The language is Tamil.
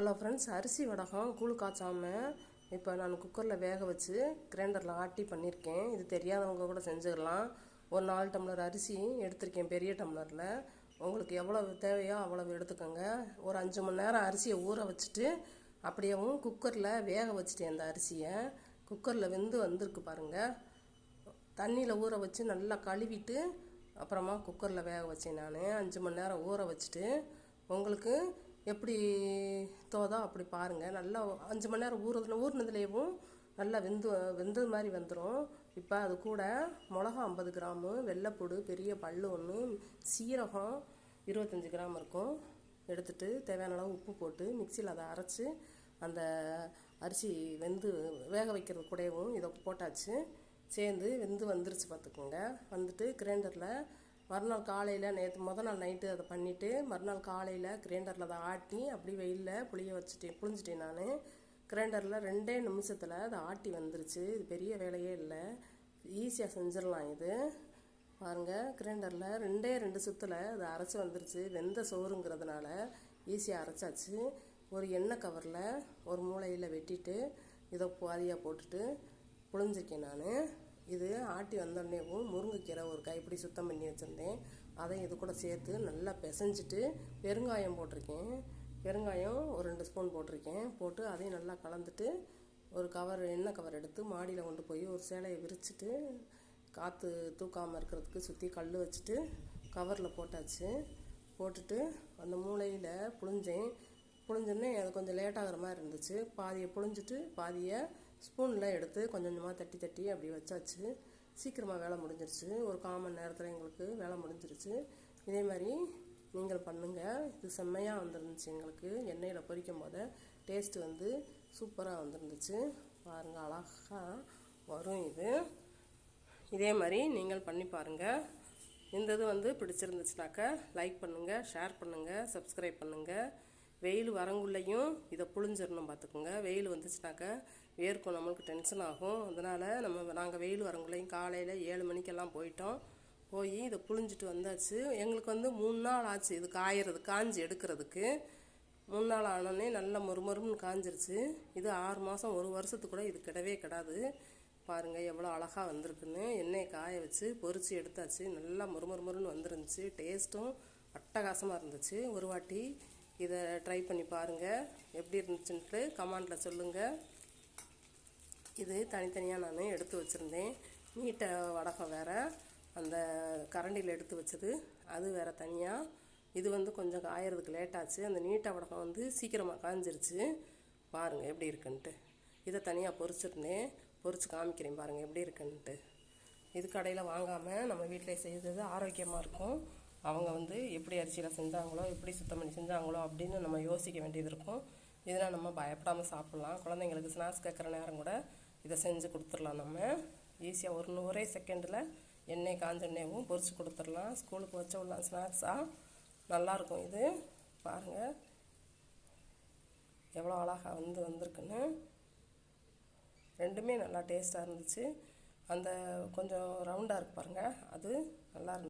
ஹலோ ஃப்ரெண்ட்ஸ் அரிசி வடகம் கூழ் காய்ச்சாமல் இப்போ நான் குக்கரில் வேக வச்சு கிரைண்டரில் ஆட்டி பண்ணியிருக்கேன் இது தெரியாதவங்க கூட செஞ்சுக்கலாம். ஒரு நாலு டம்ளர் அரிசி எடுத்திருக்கேன் பெரிய டம்ளரில். உங்களுக்கு எவ்வளவு தேவையோ அவ்வளவு எடுத்துக்கோங்க. ஒரு அஞ்சு மணி நேரம் அரிசியை ஊற வச்சுட்டு அப்படியேவும் குக்கரில் வேக வச்சுட்டேன் அந்த அரிசியை. குக்கரில் வெந்து வந்திருக்கு பாருங்கள் தண்ணியில் ஊற வச்சு நல்லா கழுவிட்டு அப்புறமா குக்கரில் வேக வச்சேன் நான். அஞ்சு மணி நேரம் ஊற வச்சுட்டு உங்களுக்கு எப்படி தோதோ அப்படி பாருங்கள் நல்லா அஞ்சு மணி நேரம் ஊறுதுல ஊறினதுலேயும் நல்லா வெந்து வெந்தது மாதிரி வந்துடும் இப்போ அது கூட மிளகா ஐம்பது கிராமு வெள்ளைப்பூடு பெரிய பல் ஒன்று சீரகம் இருபத்தஞ்சி கிராம் இருக்கும். எடுத்துட்டு தேவையான அளவு உப்பு போட்டு மிக்சியில் அதை அரைச்சி அந்த அரிசி வெந்து வேக வைக்கிறது கூடவும் இதை போட்டாச்சு. சேர்ந்து வெந்து வந்துருச்சு பார்த்துக்கோங்க. வந்துட்டு கிரைண்டரில் மறுநாள் காலையில் நேற்று முத நாள் நைட்டு அதை பண்ணிவிட்டு மறுநாள் காலையில் கிரைண்டரில் அதை ஆட்டி அப்படி வெயிலில் புளிய வச்சுட்டேன் புளிஞ்சிட்டேன் நான். கிரைண்டரில் ரெண்டே நிமிஷத்தில் அதை ஆட்டி வந்துருச்சு. இது பெரிய வேலையே இல்லை. ஈஸியாக செஞ்சிடலாம் இது. பாருங்கள் கிரைண்டரில் ரெண்டே ரெண்டு சுத்தில் அது அரைச்சி வந்துருச்சு. வெந்த சோறுங்கிறதுனால ஈஸியாக அரைச்சாச்சு. ஒரு எண்ணெய் கவரில் ஒரு மூளையில் வெட்டிட்டு இதை பாதியாக போட்டுட்டு புழிஞ்சிருக்கேன் நான். இது ஆட்டி வந்தோடனேவும் முருங்கைக்கீரை ஒரு கைப்பிடி சுத்தம் பண்ணி வச்சுருந்தேன். அதை இது கூட சேர்த்து நல்லா பிசைஞ்சிட்டு பெருங்காயம் போட்டிருக்கேன். பெருங்காயம் ஒரு ரெண்டு ஸ்பூன் போட்டிருக்கேன். போட்டு அதையும் நல்லா கலந்துட்டு ஒரு கவர் எண்ணெய் கவர் எடுத்து மாடியில் கொண்டு போய் ஒரு சேலையை விரிச்சிட்டு காற்று தூக்காமல் இருக்கிறதுக்கு சுற்றி கல் வச்சுட்டு கவரில் போட்டாச்சு. போட்டுட்டு அந்த மூளையில் புழிஞ்சேன். புழிஞ்சோடனே அது கொஞ்சம் லேட்டாகிற மாதிரி இருந்துச்சு. பாதியை புழிஞ்சிட்டு பாதியை ஸ்பூனில் எடுத்து கொஞ்சம் கொஞ்சமாக தட்டி தட்டி அப்படி வச்சாச்சு. சீக்கிரமாக வேலை முடிஞ்சிருச்சு. ஒரு கால் மணி நேரத்தில் எங்களுக்கு வேலை முடிஞ்சிருச்சு. இதே மாதிரி நீங்கள் பண்ணுங்கள் இது செம்மையாக வந்துருந்துச்சு எங்களுக்கு. எண்ணெயில் பொரிக்கும் போது டேஸ்ட்டு வந்து சூப்பராக வந்துருந்துச்சு. பாருங்கள் அழகாக வரும் இது. இதே மாதிரி நீங்கள் பண்ணி பாருங்கள் இந்த இது வந்து பிடிச்சிருந்துச்சுனாக்கா லைக் பண்ணுங்கள் ஷேர் பண்ணுங்கள் சப்ஸ்கிரைப் பண்ணுங்கள் வெயில் வரங்குள்ளேயும் இதை புழிஞ்சிடணும் பார்த்துக்குங்க வெயில் வந்துச்சுனாக்கா வேர்க்கும் நம்மளுக்கு டென்ஷன் ஆகும். அதனால் நம்ம நாங்கள் வெயில் வரங்குள்ளேயும் காலையில் ஏழு மணிக்கெல்லாம் போயிட்டோம். போய் இதை புழிஞ்சிட்டு வந்தாச்சு. எங்களுக்கு வந்து மூணு நாள் ஆச்சு இது காயறது காஞ்சி எடுக்கிறதுக்கு. மூணு நாள் ஆனோடனே நல்லா மொறுமொறுன்னு காஞ்சிருச்சு. இது ஆறு மாதம் ஒரு வருஷத்துக்கு கூட இது கிடவே கிடாது. பாருங்கள் எவ்வளோ அழகாக வந்திருக்குன்னு. எண்ணெயை காய வச்சு பொறிச்சு எடுத்தாச்சு. நல்லா மொறுமொறுமொறுன்னு வந்துருந்துச்சு. டேஸ்ட்டும் அட்டகாசமாக இருந்துச்சு. ஒரு வாட்டி இதை ட்ரை பண்ணி பாருங்கள் எப்படி இருந்துச்சுன்ட்டு கமாண்டில் சொல்லுங்கள் இது தனித்தனியாக நான் எடுத்து வச்சுருந்தேன். நீட்டை வடகம் வேறு அந்த கரண்டியில் எடுத்து வச்சது. அது வேறு தனியாக இது வந்து கொஞ்சம் காயறதுக்கு லேட்டாச்சு அந்த நீட்டை வடகம் வந்து சீக்கிரமாக காஞ்சிருச்சு. பாருங்கள் எப்படி இருக்குன்ட்டு. இதை தனியாக பொறிச்சிருந்தேன். பொறிச்சு காமிக்கிறேன் பாருங்கள் எப்படி இருக்குன்ட்டு. இது கடையில் வாங்காமல் நம்ம வீட்டில் செய்தது ஆரோக்கியமாக இருக்கும். அவங்க வந்து எப்படி அரிசியில் செஞ்சாங்களோ எப்படி சுத்தம் பண்ணி செஞ்சாங்களோ அப்படின்னு நம்ம யோசிக்க வேண்டியது இருக்கும். இதெல்லாம் நம்ம பயப்படாமல் சாப்பிட்லாம். குழந்தைங்களுக்கு ஸ்நாக்ஸ் கேட்குற நேரம் கூட இதை செஞ்சு கொடுத்துடலாம் நம்ம. ஈஸியாக ஒரு ஒரே செகண்டில் எண்ணெய் காஞ்ச எண்ணெயும் பொரிச்சு கொடுத்துடலாம். ஸ்கூலுக்கு வச்ச விடலாம் ஸ்நாக்ஸாக நல்லாயிருக்கும் இது. பாருங்கள் எவ்வளோ அழகாக வந்து வந்திருக்குன்னு. ரெண்டுமே நல்லா டேஸ்ட்டாக இருந்துச்சு. அந்த கொஞ்சம் ரவுண்டாக இருக்கு பாருங்கள் அது நல்லா இருந்துச்சு.